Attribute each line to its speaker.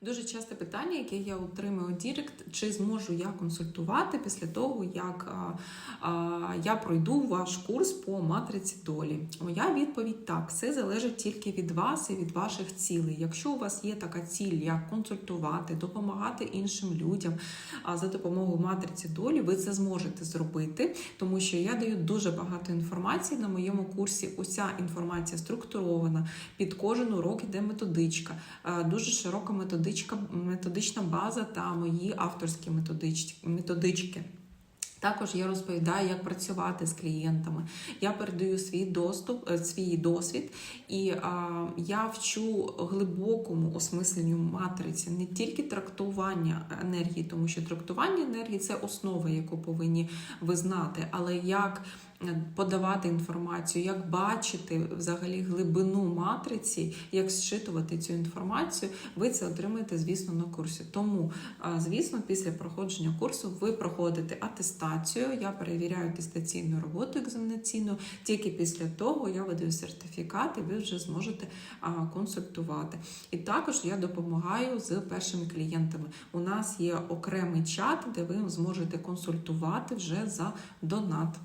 Speaker 1: Дуже часте питання, яке я отримую Дірект, чи зможу я консультувати після того, як а, а, я пройду ваш курс по матриці долі. Моя відповідь так: все залежить тільки від вас і від ваших цілей. Якщо у вас є така ціль, як консультувати, допомагати іншим людям а, за допомогою матриці долі, ви це зможете зробити, тому що я даю дуже багато інформації на моєму курсі. Уся інформація структурована, під кожен урок іде методичка, дуже широка методичка, методична база та мої авторські методич, методички. Також я розповідаю, як працювати з клієнтами. Я передаю свій доступ, е, свій досвід, і а, я вчу глибокому осмисленню матриці, не тільки трактування енергії, тому що трактування енергії це основа, яку повинні ви знати, але як подавати інформацію, як бачити взагалі глибину матриці, як зчитувати цю інформацію, ви це отримаєте, звісно, на курсі. Тому, звісно, після проходження курсу ви проходите атестацію. Я перевіряю атестаційну роботу екзаменаційну. Тільки після того я видаю сертифікат, і ви вже зможете консультувати. І також я допомагаю з першими клієнтами. У нас є окремий чат, де ви зможете консультувати вже за донат.